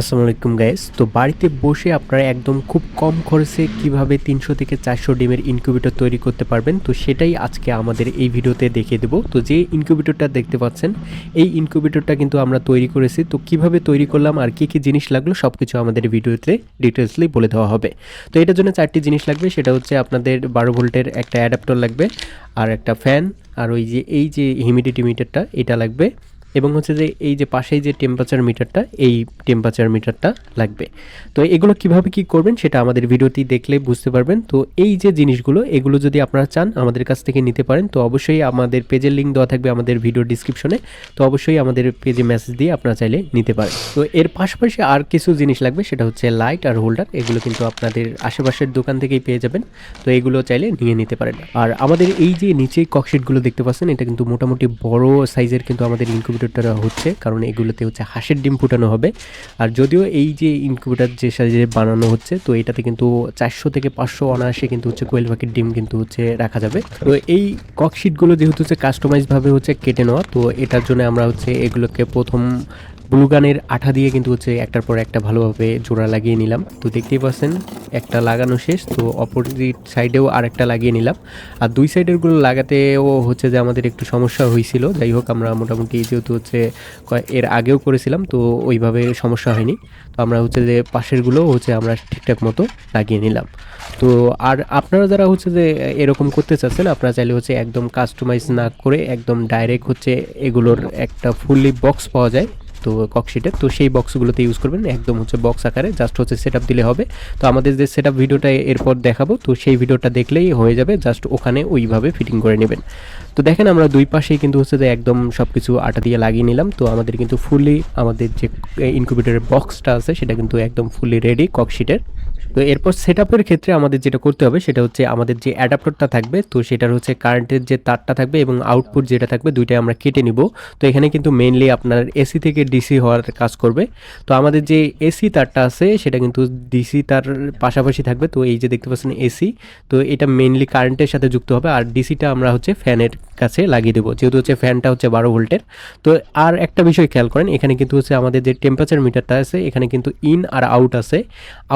আসসালামু আলাইকুম গাইস তো বাড়িতে বসে আপনারা একদম খুব কম খরচে কীভাবে তিনশো থেকে চারশো ডিমের ইনকিউবেটর তৈরি করতে পারবেন, তো সেটাই আজকে আমাদের এই ভিডিওতে দেখিয়ে দেবো। তো যে ইনকিউবেটরটা দেখতে পাচ্ছেন, এই ইনকিউবেটরটা কিন্তু আমরা তৈরি করেছি। তো কীভাবে তৈরি করলাম আর কী কী জিনিস লাগল সব কিছু আমাদের ভিডিওতে ডিটেলসলি বলে দেওয়া হবে। তো এটার জন্য চারটি জিনিস লাগবে, সেটা হচ্ছে আপনাদের বারো ভোল্টের একটা অ্যাডাপ্টার লাগবে, আর একটা ফ্যান আর ওই যে, এই যে হিউমিডিটি মিটারটা এটা লাগবে। এবং হচ্ছে যে এই যে পাশেই যে টেম্পারেচার মিটারটা এই টেম্পারেচার মিটারটা লাগবে। তো এগুলো কীভাবে কি করবেন সেটা আমাদের ভিডিওটি দেখলে বুঝতে পারবেন। তো এই যে জিনিসগুলো, এগুলো যদি আপনারা চান, আমাদের কাছ থেকে নিতে পারেন। তো অবশ্যই আমাদের পেজের লিঙ্ক দেওয়া থাকবে আমাদের ভিডিও ডিসক্রিপশনে তো অবশ্যই আমাদের পেজে মেসেজ দিয়ে আপনারা চাইলে নিতে পারেন। তো এর পাশাপাশি আর কিছু জিনিস লাগবে, সেটা হচ্ছে লাইট আর হোল্ডার এগুলো কিন্তু আপনাদের আশেপাশের দোকান থেকেই পেয়ে যাবেন। তো এগুলো চাইলে নিয়ে নিতে পারেন। আর আমাদের এই যে নিচে ককশিটগুলো দেখতে পাচ্ছেন, এটা কিন্তু মোটামুটি বড় সাইজের কিন্তু আমাদের ইনকিউবেটরটা হচ্ছে, কারণ এগুলোতে হচ্ছে হাঁসের ডিম ফুটানো হবে। আর যদিও এই যে ইনকিউবেটর যে সাইজে বানানো হচ্ছে, তো এটাতে কিন্তু চারশো থেকে পাঁচশো অনায়াসে কিন্তু হচ্ছে কোয়েল পাখির ডিম কিন্তু হচ্ছে রাখা যাবে। তো এই ককশিটগুলো যেহেতু হচ্ছে কাস্টমাইজভাবে হচ্ছে কেটে নেওয়া, তো এটার জন্য আমরা হচ্ছে এগুলোকে প্রথম ব্লুগানের আঠা দিয়ে কিন্তু হচ্ছে একটার পর একটা ভালোভাবে জোড়া লাগিয়ে নিলাম। তো দেখতেই পাচ্ছেন, একটা লাগানো শেষ, তো অপোজিট সাইডেও আরেকটা লাগিয়ে নিলাম। আর দুই সাইডেরগুলো লাগাতেও হচ্ছে যে আমাদের একটু সমস্যা হয়েছিল। যাই হোক, আমরা মোটামুটি যেহেতু হচ্ছে এর আগেও করেছিলাম, তো ওইভাবে সমস্যা হয়নি। তো আমরা হচ্ছে যে পাশেরগুলো হচ্ছে আমরা ঠিকঠাক মতো লাগিয়ে নিলাম। তো আর আপনারা যারা হচ্ছে যে এরকম করতে চাচ্ছেন, আপনারা চাইলে হচ্ছে একদম কাস্টমাইজ না করে একদম ডাইরেক্ট হচ্ছে এগুলোর একটা ফুললি বক্স পাওয়া যায়। তো ককশিটের তো সেই বক্সগুলোতে ইউজ করবেন। একদম হচ্ছে বক্স আকারে জাস্ট হচ্ছে সেট দিলে হবে। তো আমাদের যে সেট ভিডিওটা এরপর দেখাবো, তো সেই ভিডিওটা দেখলেই হয়ে যাবে জাস্ট ওখানে ওইভাবে ফিটিং করে নেবেন। তো দেখেন আমরা দুই পাশেই কিন্তু হচ্ছে যে একদম সব কিছু আটা দিয়ে লাগিয়ে নিলাম। তো আমাদের কিন্তু ফুললি আমাদের যে ইনকিউবেটরের বক্সটা আছে, সেটা কিন্তু একদম ফুলি রেডি ককশিটের তো এরপর সেট আপের ক্ষেত্রে আমাদের যেটা করতে হবে সেটা হচ্ছে আমাদের যে অ্যাডাপ্টারটা থাকবে, তো সেটার হচ্ছে কারেন্টের যে তারটা থাকবে এবং আউটপুট যেটা থাকবে দুইটাই আমরা কেটে নিব। তো এখানে কিন্তু মেইনলি আপনার এসি থেকে ডিসি হওয়ার কাজ করবে। তো আমাদের যে এসি তারটা আছে, সেটা কিন্তু ডিসি তার পাশাপাশি থাকবে। তো এই যে দেখতে পাচ্ছেন এসি তো এটা মেইনলি কারেন্টের সাথে যুক্ত হবে। আর ডিসিটা আমরা হচ্ছে ফ্যানের কাছে লাগিয়ে দেবো। যেহেতু হচ্ছে ফ্যানটা হচ্ছে বারো ভোল্টের। তো আর একটা বিষয় খেয়াল করেন, এখানে কিন্তু হচ্ছে আমাদের যে টেম্পারেচার মিটারটা আছে, এখানে কিন্তু ইন আর আউট আছে।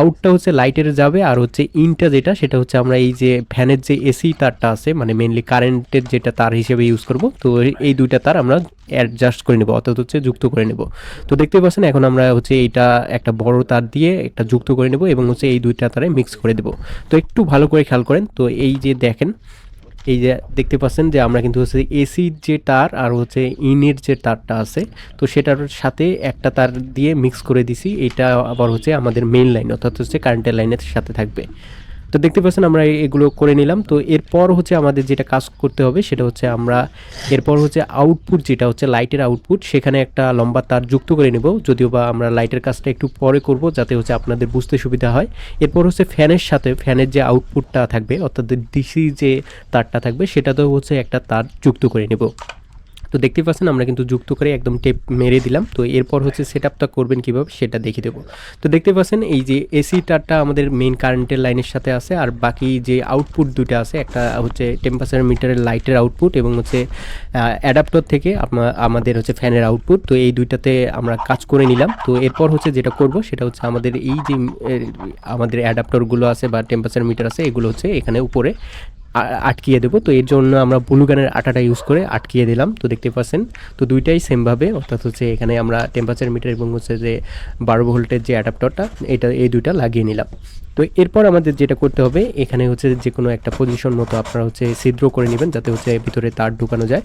আউটটা হচ্ছে লাইটের যাবে আর হচ্ছে ইনটা যেটা, সেটা হচ্ছে আমরা এই যে ফ্যানের যে এসি তারটা আছে মানে মেনলি কারেন্টের যেটা তার হিসেবে ইউজ করব, তো এই দুইটা তার আমরা অ্যাডজাস্ট করে নেব, অর্থাৎ হচ্ছে যুক্ত করে নেব। তো দেখতে পাচ্ছেন এখন আমরা হচ্ছে এইটা একটা বড় তার দিয়ে একটা যুক্ত করে নেব এবং হচ্ছে এই দুইটা তারে মিক্স করে দেব। তো একটু ভালো করে খেয়াল করেন, তো এই যে দেখেন এই যে দেখতে পাচ্ছেন যে আমরা কিন্তু হচ্ছে এসির যে তার আর হচ্ছে ইনের যে তারটা আছে, তো সেটার সাথে একটা তার দিয়ে মিক্স করে দিছি। এটা আবার হচ্ছে আমাদের মেইন লাইন অর্থাৎ হচ্ছে কারেন্টের লাইনের সাথে থাকবে। তো দেখতে পাচ্ছেন আমরা এগুলো করে নিলাম। তো এরপর হচ্ছে আমাদের যেটা কাজ করতে হবে সেটা হচ্ছে আমরা এরপর হচ্ছে আউটপুট যেটা হচ্ছে লাইটের আউটপুট সেখানে একটা লম্বা তার যুক্ত করে নেব। যদিও বা আমরা লাইটের কাজটা একটু পরে করব যাতে হচ্ছে আপনাদের বুঝতে সুবিধা হয়। এরপর হচ্ছে ফ্যানের সাথে ফ্যানের যে আউটপুটটা থাকবে, অর্থাৎ ডিসি যে তারটা থাকবে, সেটাতেও হচ্ছে একটা তার যুক্ত করে নেব। তো দেখতে পাচ্ছেন, আমরা কিন্তু যুক্ত করে একদম টেপ মেরে দিলাম। তো এরপর হচ্ছে সেট আপটা করবেন কীভাবে সেটা দেখিয়ে দেবো। তো দেখতে পাচ্ছেন, এই যে এসি তারটা আমাদের মেইন কারেন্টের লাইনের সাথে আছে, আর বাকি যে আউটপুট দুটো আছে, একটা হচ্ছে টেম্পারেচার মিটারের লাইটের আউটপুট এবং হচ্ছে অ্যাডাপ্টর থেকে আমাদের হচ্ছে ফ্যানের আউটপুট তো এই দুইটাতে আমরা কাজ করে নিলাম। তো এরপর হচ্ছে যেটা করব, সেটা হচ্ছে আমাদের এই যে আমাদের অ্যাডাপ্টরগুলো আছে বা টেম্পারেচার মিটার আছে, এগুলো হচ্ছে এখানে উপরে আটকিয়ে দেবো। তো এর জন্য আমরা ব্লু গানের আটাটা ইউজ করে আটকিয়ে দিলাম। তো দেখতে পাচ্ছেন, তো দুইটাই সেমভাবে অর্থাৎ হচ্ছে এখানে আমরা টেম্পারেচার মিটার এবং হচ্ছে যে বারো ভোল্টের যে অ্যাডাপ্টারটা এটা এই দুইটা লাগিয়ে নিলাম। তো এরপর আমাদের যেটা করতে হবে, এখানে হচ্ছে যে কোনো একটা পজিশন মতো আপনারা হচ্ছে ছিদ্র করে নেবেন যাতে হচ্ছে ভিতরে তার ঢুকানো যায়।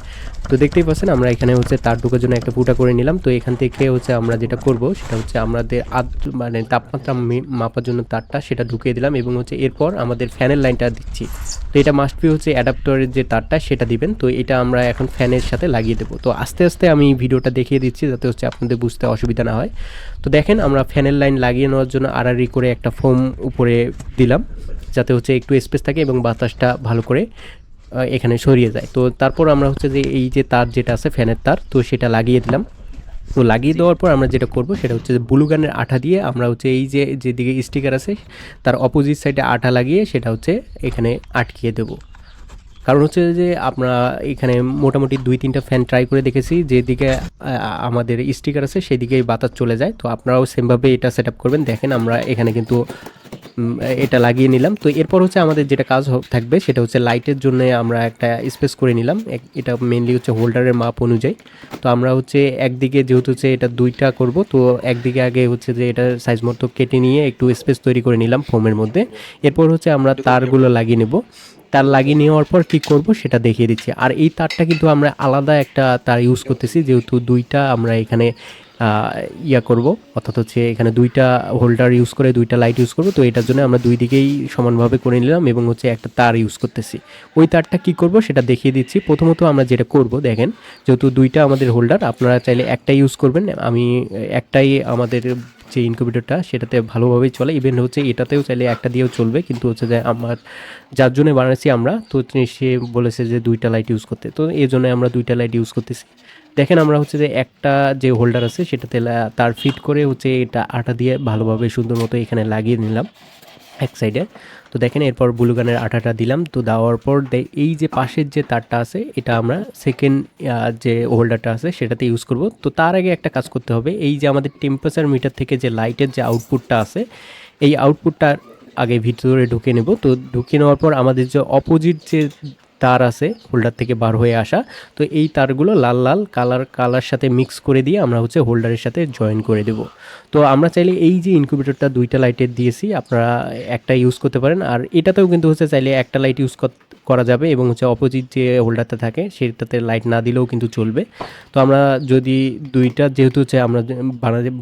তো দেখতেই পাচ্ছেন আমরা এখানে হচ্ছে তার ঢোকার জন্য একটা ফুটা করে নিলাম। তো এখান থেকে হচ্ছে আমরা যেটা করব সেটা হচ্ছে আমাদের আদ মানে তাপমাত্রা মাপার জন্য তারটা সেটা ঢুকিয়ে দিলাম এবং হচ্ছে এরপর আমাদের ফ্যানের লাইনটা দিচ্ছি। তো এটা মাস্ট বি হচ্ছে অ্যাডাপ্টরের যে তারটা সেটা দিবেন। তো এটা আমরা এখন ফ্যানের সাথে লাগিয়ে দেবো। তো আস্তে আস্তে আমি ভিডিওটা দেখিয়ে দিচ্ছি যাতে হচ্ছে আপনাদের বুঝতে অসুবিধা না হয়। তো দেখেন আমরা ফ্যানের লাইন লাগিয়ে নেওয়ার জন্য আড়াআড়ি করে একটা ফোম উপরে দিলাম, যাতে হচ্ছে একটু স্পেস থাকে এবং বাতাসটা ভালো করে এখানে সরিয়ে যায়। তো তারপর আমরা হচ্ছে যে এই যে তার যেটা আছে, ফ্যানের তার, তো সেটা লাগিয়ে দিলাম। তো লাগিয়ে দেওয়ার পর আমরা যেটা করব, সেটা হচ্ছে ব্লু গানের আঠা দিয়ে আমরা হচ্ছে এই যে, যেদিকে স্টিকার আছে, তার অপোজিট সাইডে আঠা লাগিয়ে সেটা হচ্ছে এখানে আটকিয়ে দেবো। কারণ হচ্ছে যে আমরা এখানে মোটামুটি দুই তিনটা ফ্যান ট্রাই করে দেখেছি, যেদিকে আমাদের স্টিকার আছে, সেদিকেই বাতাস চলে যায়। তো আপনারাও সেমভাবে এটা সেট করবেন। দেখেন আমরা এখানে কিন্তু এটা লাগিয়ে নিলাম। তো এরপর হচ্ছে আমাদের যেটা কাজ থাকবে সেটা হচ্ছে লাইটের জন্য আমরা একটা স্পেস করে নিলাম। এক- এটা মেনলি হচ্ছে হোল্ডারের মাপ অনুযায়ী। তো আমরা হচ্ছে একদিকে যেহেতু হচ্ছে এটা দুইটা করব তো একদিকে আগে হচ্ছে যে এটা সাইজ মতো কেটে নিয়ে একটু স্পেস তৈরি করে নিলাম ফোমের মধ্যে। এরপর হচ্ছে আমরা তারগুলো লাগিয়ে নেব। তার লাগিয়ে নেওয়ার পর কী করব সেটা দেখিয়ে দিচ্ছি। আর এই তারটা কিন্তু আমরা আলাদা একটা তার ইউজ করতেছি যেহেতু দুইটা আমরা এখানে ইয়া করব, অর্থাৎ হচ্ছে এখানে দুইটা হোল্ডার ইউজ করে, দুইটা লাইট ইউজ করব, তো এটার জন্য আমরা দুই দিকেই সমানভাবে করে নিলাম এবং হচ্ছে একটা তার ইউজ করতেছি। ওই তারটা কি করব সেটা দেখিয়ে দিচ্ছি। প্রথমত আমরা যেটা করব, দেখেন, যেহেতু দুইটা আমাদের হোল্ডার আপনারা চাইলে একটাই ইউজ করবেন। আমি একটাই আমাদের যে ইনকিউবেটরটা সেটাতে ভালোভাবেই চলে। ইভেন হচ্ছে এটাতেও চাইলে একটা দিয়েও চলবে, কিন্তু হচ্ছে যে আমার, যার জন্য বানাচ্ছি আমরা, তো সে বলেছে যে দুইটা লাইট ইউজ করতে। তো এই জন্য আমরা দুইটা লাইট ইউজ করতেছি। দেখেন আমরা হচ্ছে যে একটা যে হোল্ডার আছে, সেটাতে তার ফিট করে হচ্ছে এটা আটা দিয়ে ভালোভাবে সুন্দর মতো এখানে লাগিয়ে নিলাম এক সাইডে তো দেখেন এরপর ব্লুগানের আটাটা দিলাম। তো দেওয়ার পর এই যে পাশের যে তারটা আছে, এটা আমরা সেকেন্ড যে হোল্ডারটা আছে, সেটাতে ইউজ করব। তো তার আগে একটা কাজ করতে হবে, এই যে আমাদের টেম্পারেচার মিটার থেকে যে লাইটের যে আউটপুটটা আছে, এই আউটপুটটার আগে ভিতরে ঢুকে নেব। তো ঢুকে নেওয়ার পর আমাদের যে অপোজিট যে তার আছে হোল্ডার থেকে বার হয়ে আসা। তো এই তারগুলো লাল লাল কালার কালার সাথে মিক্স করে দিয়ে আমরা হচ্ছে হোল্ডারের সাথে জয়েন করে দেব। তো আমরা চাইলে এই যে ইনকিউবেটরটা দুইটা লাইটের দিয়েছি, আপনারা একটা ইউজ করতে পারেন। আর এটাতেও কিন্তু হচ্ছে চাইলে একটা লাইট ইউজ করা যাবে এবং হচ্ছে অপোজিট যে হোল্ডারটা থাকে, সেটাতে লাইট না দিলেও কিন্তু চলবে। তো আমরা যদি দুইটা, যেহেতু হচ্ছে আমরা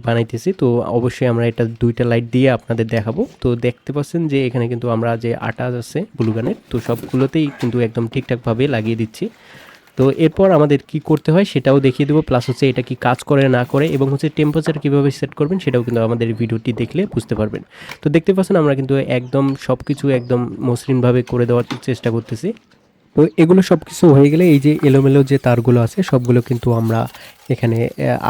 বানাইতেছি, তো অবশ্যই আমরা এটা দুইটা লাইট দিয়ে আপনাদের দেখাবো। তো দেখতে পাচ্ছেন যে এখানে কিন্তু আমরা যে আটা আছে ব্লুগানের তো সবগুলোতেই কিন্তু একদম ঠিকঠাকভাবে লাগিয়ে দিচ্ছি। তো এরপর আমাদের কি করতে হয় সেটাও দেখিয়ে দেবো প্লাস হচ্ছে এটা কি কাজ করে না করে এবং হচ্ছে টেম্পারেচার কীভাবে সেট করবেন সেটাও কিন্তু আমাদের ভিডিওটি দেখলে বুঝতে পারবেন। তো দেখতে পাচ্ছেন আমরা কিন্তু একদম সব কিছু একদম মসৃণভাবে করে দেওয়ার চেষ্টা করতেছি। তো এগুলো সব কিছু হয়ে গেলে এই যে এলোমেলো যে তারগুলো আছে সবগুলো কিন্তু আমরা এখানে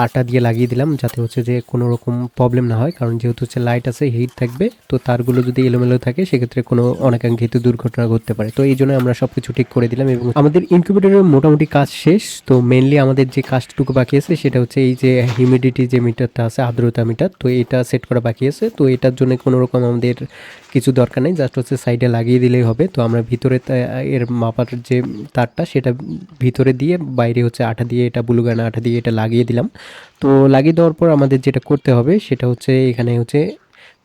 আটা দিয়ে লাগিয়ে দিলাম যাতে হচ্ছে যে কোনো রকম প্রবলেম না হয়। কারণ যেহেতু হচ্ছে লাইট আছে হিট থাকবে, তো তারগুলো যদি এলোমেলো থাকে, সেক্ষেত্রে কোনো অনেকাঙ্ক্ষিত দুর্ঘটনা ঘটতে পারে। তো এই জন্য আমরা সব কিছু ঠিক করে দিলাম এবং আমাদের ইনকিউবেটরের মোটামুটি কাজ শেষ। তো মেনলি আমাদের যে কাজটুকু বাকি আছে, সেটা হচ্ছে এই যে হিউমিডিটি যে মিটারটা আছে, আর্দ্রতা মিটার তো এটা সেট করা বাকি আছে। তো এটার জন্য কোনো রকম আমাদের কিছু দরকার নেই জাস্ট হচ্ছে সাইডে লাগিয়ে দিলেই হবে। তো আমরা ভিতরে এর মাপার যে তারটা, সেটা ভিতরে দিয়ে বাইরে হচ্ছে আঠা দিয়ে, এটা বুলুগানা আঠা দিয়ে, এটা লাগিয়ে দিলাম। তো লাগিয়ে দেওয়ার পর আমাদের যেটা করতে হবে সেটা হচ্ছে এখানে হচ্ছে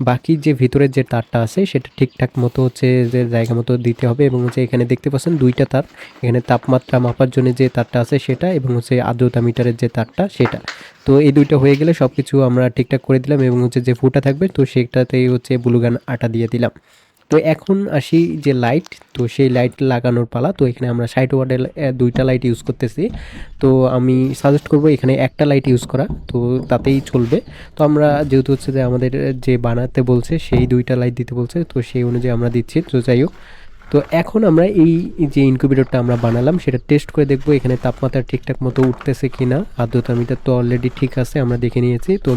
বাকি যে ভিতরের যে তারটা আছে সেটা ঠিকঠাক মতো হচ্ছে যে জায়গা মতো দিতে হবে এবং হচ্ছে এখানে দেখতে পাচ্ছেন দুইটা তার। এখানে তাপমাত্রা মাপার জন্য যে তারটা আছে সেটা এবং হচ্ছে আর্দ্রতা মিটারের যে তারটা সেটা। তো এই দুইটা হয়ে গেলে সব কিছু আমরা ঠিকঠাক করে দিলাম এবং হচ্ছে যে ফুটা থাকবে তো সেটাতেই হচ্ছে ব্লুগান আটা দিয়ে দিলাম। তো এখন আসি যে লাইট তো সেই লাইট লাগানোর পালা। তো এখানে আমরা ষাট ওয়ার্ডের দুইটা লাইট ইউজ করতেছি। তো আমি সাজেস্ট করব এখানে একটা লাইট ইউজ করা। তো তাতেই চলবে। তো আমরা যেহেতু হচ্ছে যে আমাদের যে বানাতে বলছে, সেই দুইটা লাইট দিতে বলছে। তো সেই অনুযায়ী আমরা দিচ্ছি। তো যাই হোক তো এখন আমরা এই যে ইনকিউবেটরটা আমরা বানালাম, সেটা টেস্ট করে দেখব এখানে তাপমাত্রা ঠিকঠাক মতো উঠতেছে কি না আর্দ্রতা মিটার তো অলরেডি ঠিক আছে, আমরা দেখে নিয়েছি, তো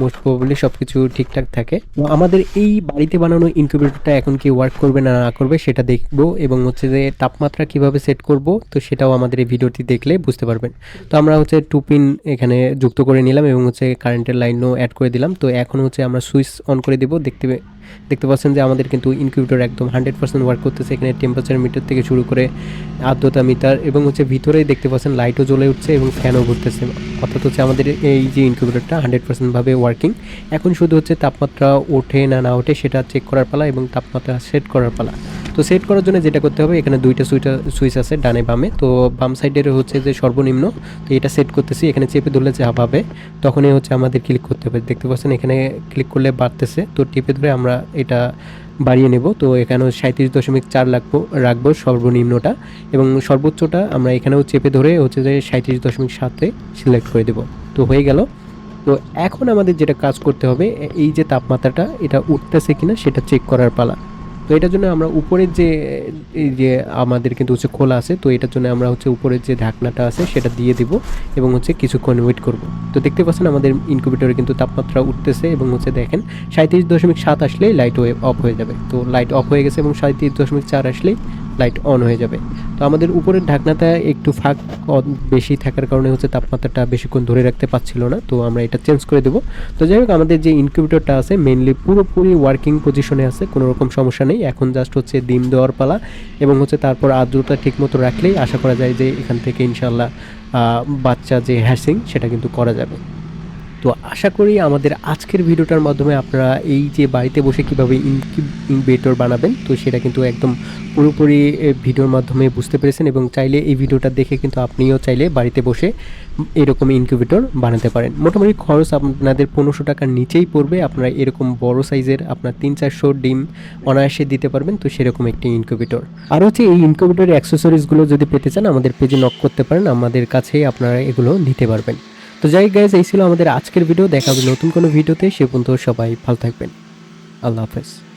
মোস্ট প্রবাবলি সব কিছু ঠিকঠাক থাকে। তো আমাদের এই বাড়িতে বানানো ইনকিউবেটরটা এখন কি ওয়ার্ক করবে না না করবে, সেটা দেখব, এবং হচ্ছে যে তাপমাত্রা কীভাবে সেট করব, তো সেটাও আমাদের এই ভিডিওটি দেখলে বুঝতে পারবেন। তো আমরা হচ্ছে টু পিন এখানে যুক্ত করে নিলাম, এবং হচ্ছে কারেন্টের লাইনও অ্যাড করে দিলাম। তো এখন হচ্ছে আমরা সুইচ অন করে দেবো, দেখতে দেখতে পাচ্ছেন যে আমাদের কিন্তু ইনকিউবেটর একদম হান্ড্রেড পার্সেন্ট ওয়ার্ক করতেছে। এখানে টেম্পারেচার মিটার থেকে শুরু করে আর্দ্রতা মিটার এবং হচ্ছে ভিতরেই দেখতে পাচ্ছেন লাইটও জ্বলে উঠছে এবং ফ্যানও ঘুরতেছে। অর্থাৎ হচ্ছে আমাদের এই যে ইনকিউবেটরটা হান্ড্রেড পার্সেন্টভাবে ওয়ার্কিং এখন শুধু হচ্ছে তাপমাত্রা ওঠে না না ওঠে সেটা চেক করার পালা এবং তাপমাত্রা সেট করার পালা। তো সেট করার জন্য যেটা করতে হবে, এখানে দুইটা সুইটা সুইচ আছে ডানে বামে। তো বাম সাইডের হচ্ছে যে সর্বনিম্ন, তো এটা সেট করতেছি। এখানে চেপে ধরলে যা পাবে, তখনই হচ্ছে আমাদের ক্লিক করতে হবে। দেখতে পাচ্ছেন এখানে ক্লিক করলে বাড়তেছে। তো টিপে ধরে আমরা এটা বাড়িয়ে নেব। তো এখানেও সাঁত্রিশ দশমিক চার লাগবো রাখব সর্বনিম্নটা এবং সর্বোচ্চটা আমরা এখানেও চেপে ধরে হচ্ছে যে সাঁত্রিশ দশমিক সাতে সিলেক্ট করে দেব। তো হয়ে গেল। তো এখন আমাদের যেটা কাজ করতে হবে এই যে তাপমাত্রাটা, এটা উঠতেছে কিনা সেটা চেক করার পালা। তো এটার জন্য আমরা উপরের যে, এই যে আমাদের কিন্তু হচ্ছে খোলা আছে, তো এটার জন্য আমরা হচ্ছে উপরের যে ঢাকনাটা আছে সেটা দিয়ে দিব এবং হচ্ছে কিছুক্ষণ ওয়েট করব। তো দেখতে পাচ্ছেন আমাদের ইনকিউবেটরে কিন্তু তাপমাত্রা উঠতেছে এবং হচ্ছে দেখেন সাঁত্রিশ দশমিক সাত আসলেই লাইট অফ হয়ে যাবে। তো লাইট অফ হয়ে গেছে এবং সাঁত্রিশ দশমিক চার আসলেই লাইট অন হয়ে যাবে। তো আমাদের উপরের ঢাকনাটা একটু ফাঁক বেশি থাকার কারণে হচ্ছে তাপমাত্রাটা বেশিক্ষণ ধরে রাখতে পারছিল না, তো আমরা এটা চেঞ্জ করে দেবো। তো যাই হোক, আমাদের যে ইনকিউবেটরটা আছে মেনলি পুরোপুরি ওয়ার্কিং পজিশনে আছে, কোনো রকম সমস্যা নেই। এখন জাস্ট হচ্ছে ডিম দেওয়ার পালা এবং হচ্ছে তারপর আর্দ্রতা ঠিকমতো রাখলেই আশা করা যায় যে এখান থেকে ইনশাল্লাহ বাচ্চা যে হ্যাসিং সেটা কিন্তু করা যাবে। তো আশা করি আমাদের আজকের ভিডিওটার মাধ্যমে আপনারা এই যে বাড়িতে বসে কীভাবে ইনকিউবেটর বানাবেন, তো সেটা কিন্তু একদম পুরোপুরি ভিডিওর মাধ্যমে বুঝতে পেরেছেন এবং চাইলে এই ভিডিওটা দেখে কিন্তু আপনিও চাইলে বাড়িতে বসে এরকম ইনকিউবেটর বানাতে পারেন। মোটামুটি খরচ আপনাদের পনেরোশো টাকার নিচেই পড়বে, আপনারা এরকম বড় সাইজের আপনার তিন চারশো ডিম অনায়াসে দিতে পারবেন, তো সেরকম একটি ইনকিউবেটর। আর হচ্ছে এই ইনকিউবেটরের অ্যাক্সেসরিজগুলো যদি পেতে চান, আমাদের পেজে নক করতে পারেন, আমাদের কাছে আপনারা এগুলো নিতে পারবেন। তো যাই গাইজ এই ছিল আমাদের আজকের ভিডিও দেখা হবে নতুন কোনো ভিডিওতে সে পর্যন্ত সবাই ভালো থাকবেন। আল্লাহ হাফেজ।